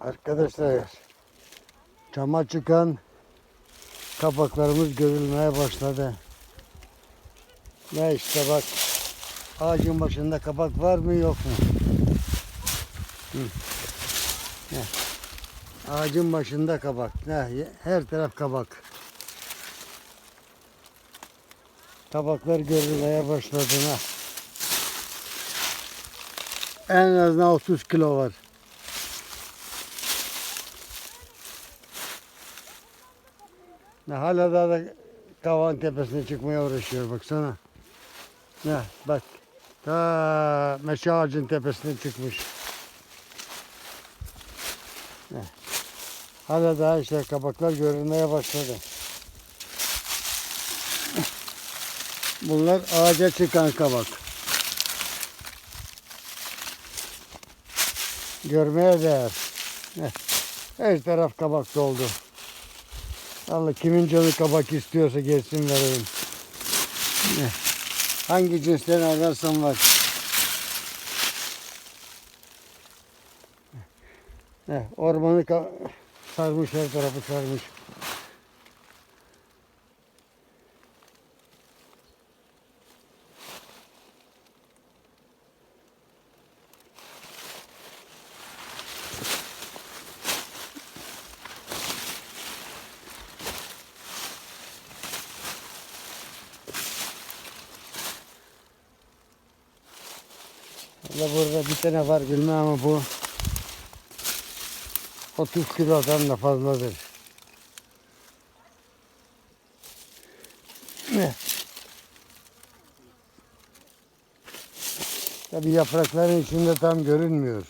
Arkadaşlar cama çıkan kapaklarımız görülmeye başladı. Ne işte bak ağacın başında kapak var mı yok mu? Hı. Ne? Ağacın başında kabak. Ne? Her taraf kabak. Kabaklar görülmeye başladı. Ha. En azından 30 kilo var. Ne hala daha da kavan tepesine çıkmaya uğraşıyor baksana. Ne bak. Ta meşe ağacın tepesine çıkmış. Ne. Hala daha işte kabaklar görünmeye başladı. Bunlar ağaca çıkan kabak. Görmeye değer. Her taraf kabak doldu. Allah kimin canı kabak istiyorsa gelsin vereyim. Hangi cinsten ararsan var. Ormanı sarmış her tarafı sarmış. Valla burada bir tane var bilmem ama bu 30 kilodan da fazladır. Tabi yaprakların içinde tam görünmüyor.